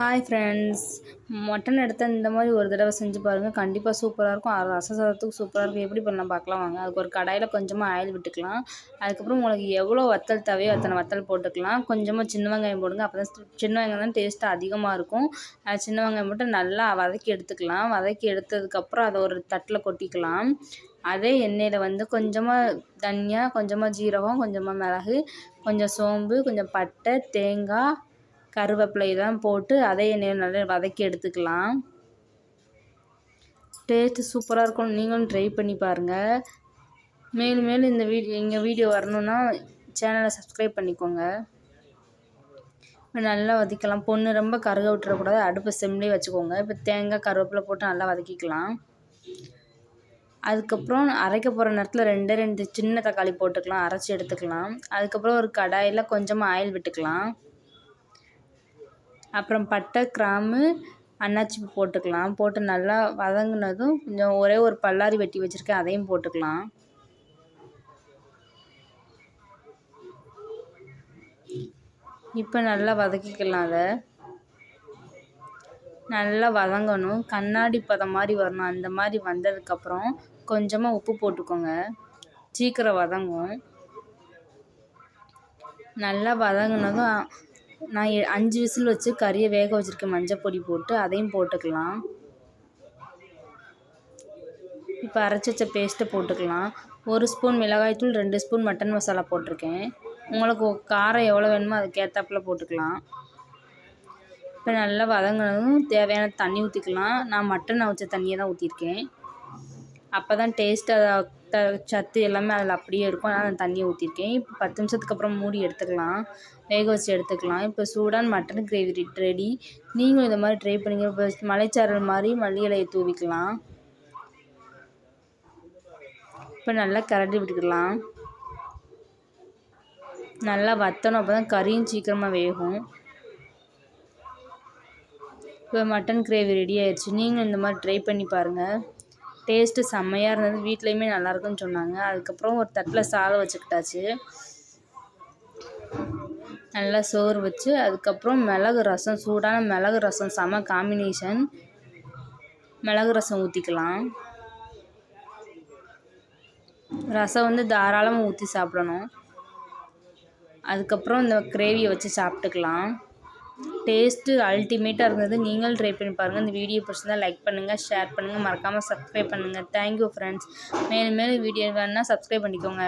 Hi friends mutton எடுத்த இந்த மாதிரி ஒரு தடவை செஞ்சு பாருங்கள் கண்டிப்பாக சூப்பராக இருக்கும். ரசசதத்துக்கு சாதத்துக்கு சூப்பராக இருக்கும். எப்படி பண்ணலாம் பார்க்கலாம் வாங்க. அதுக்கு ஒரு கடாயில் கொஞ்சமாக ஆயில் விட்டுக்கலாம். அதுக்கப்புறம் உங்களுக்கு எவ்வளோ வத்தல் தேவையோ அத்தனை வத்தல் போட்டுக்கலாம். கொஞ்சமாக சின்ன வெங்காயம் போடுங்க. அப்போ தான் சின்ன வெங்காயம் தான் டேஸ்ட்டு அதிகமாக இருக்கும். அது சின்ன வெங்காயம் மட்டும் நல்லா வதக்கி எடுத்துக்கலாம். வதக்கி எடுத்ததுக்கப்புறம் அதை ஒரு தட்டில் கொட்டிக்கலாம். அதே எண்ணெயில் வந்து கொஞ்சமாக தனியாக கொஞ்சமாக ஜீரகம் கொஞ்சமாக மிளகு கொஞ்சம் சோம்பு கொஞ்சம் பட்டை தேங்காய் கருவேப்பிலை தான் போட்டு அதே எண்ணெயில் நல்லா வதக்கி எடுத்துக்கலாம். டேஸ்ட்டு சூப்பராக இருக்கும். நீங்களும் ட்ரை பண்ணி பாருங்கள் மேலும் மேலும் இந்த வீடியோ எங்கள் வீடியோ வரணுன்னா சேனலை சப்ஸ்கிரைப் பண்ணிக்கோங்க. இப்போ நல்லா வதக்கலாம். பொண்ணு ரொம்ப கருக விட்டுறக்கூடாது. அடுப்பு செம்லேயே வச்சுக்கோங்க. இப்போ தேங்காய் கருவேப்பிலை போட்டு நல்லா வதக்கிக்கலாம். அதுக்கப்புறம் அரைக்க போகிற நேரத்தில் ரெண்டே ரெண்டு சின்ன தக்காளி போட்டுக்கலாம். அரைச்சி எடுத்துக்கலாம். அதுக்கப்புறம் ஒரு கடாயில் கொஞ்சமாக ஆயில் விட்டுக்கலாம். அப்புறம் பட்டை கிராம்பு அன்னாச்சி பூ போட்டுக்கலாம். போட்டு நல்லா வதங்கினதும் கொஞ்சம் ஒரே ஒரு பல்லாரி வெட்டி வச்சுருக்கேன். அதையும் போட்டுக்கலாம். இப்போ நல்லா வதக்கிக்கலாம் அதை. நல்லா வதங்கணும். கண்ணாடி பதம் மாதிரி வரணும். அந்த மாதிரி வந்ததுக்கப்புறம் கொஞ்சமாக உப்பு போட்டுக்கோங்க. சீக்கிரம் வதங்கும். நல்லா வதங்கினதும் நான் அஞ்சு விசில் வச்சு கறியை வேக வச்சுருக்கேன் மஞ்சள் பொடி போட்டு அதையும் போட்டுக்கலாம். இப்போ அரைச்சி வச்ச பேஸ்ட்டை போட்டுக்கலாம். ஒரு ஸ்பூன் மிளகாய்த்தூள் ரெண்டு ஸ்பூன் மட்டன் மசாலா போட்டிருக்கேன். உங்களுக்கு காரம் எவ்வளோ வேணுமோ அதுக்கேற்றாப்புல போட்டுக்கலாம். இப்போ நல்லா வதங்கினதும் தேவையான தண்ணி ஊற்றிக்கலாம் நான் மட்டன் அவிச்ச தண்ணியை தான் ஊற்றிருக்கேன் அப்போ தான் டேஸ்ட்டு த சத்து எல்லாமே அதில் அப்படியே இருக்கும். அதனால் நான் தண்ணியை ஊற்றிருக்கேன் இப்போ பத்து நிமிஷத்துக்கு அப்புறம் மூடி எடுத்துக்கலாம். வேக வச்சு எடுத்துக்கலாம். இப்போ சூடான மட்டன் கிரேவி ரெடி நீங்களும் இந்த மாதிரி ட்ரை பண்ணிங்க. இப்போ மலைச்சாரல் மாதிரி மல்லி இலையை தூவிக்கலாம். இப்போ நல்லா கரண்டி விட்டுக்கலாம். நல்லா வற்றணும் அப்போ தான் கறியும் சீக்கிரமாக வேகும். இப்போ மட்டன் கிரேவி ரெடி ஆயிடுச்சு நீங்களும் இந்த மாதிரி ட்ரை பண்ணி பாருங்கள் டேஸ்ட்டு செம்மையாக இருந்தது. வீட்லேயுமே நல்லாயிருக்குன்னு சொன்னாங்க. அதுக்கப்புறம் ஒரு தட்டில் சாதம் வச்சுக்கிட்டாச்சு. நல்லா சோறு வச்சு அதுக்கப்புறம் மிளகு ரசம் சூடான மிளகு ரசம் செம காம்பினேஷன் மிளகு ரசம் ஊற்றிக்கலாம் ரசம் வந்து தாராளமாக ஊற்றி சாப்பிடணும். அதுக்கப்புறம் இந்த கிரேவியை வச்சு சாப்பிட்டுக்கலாம். டேஸ்ட்டு அல்டிமேட்டாக இருந்தது நீங்களும் ட்ரை பண்ணி பாருங்கள் இந்த வீடியோ பிடிச்சிருந்தால் லைக் பண்ணுங்கள் ஷேர் பண்ணுங்கள் மறக்காமல் சப்ஸ்கிரைப் பண்ணுங்கள் தேங்க்யூ ஃப்ரெண்ட்ஸ் மேலும் மேலும் வீடியோ வேணுன்னா சப்ஸ்கிரைப் பண்ணிக்கோங்க.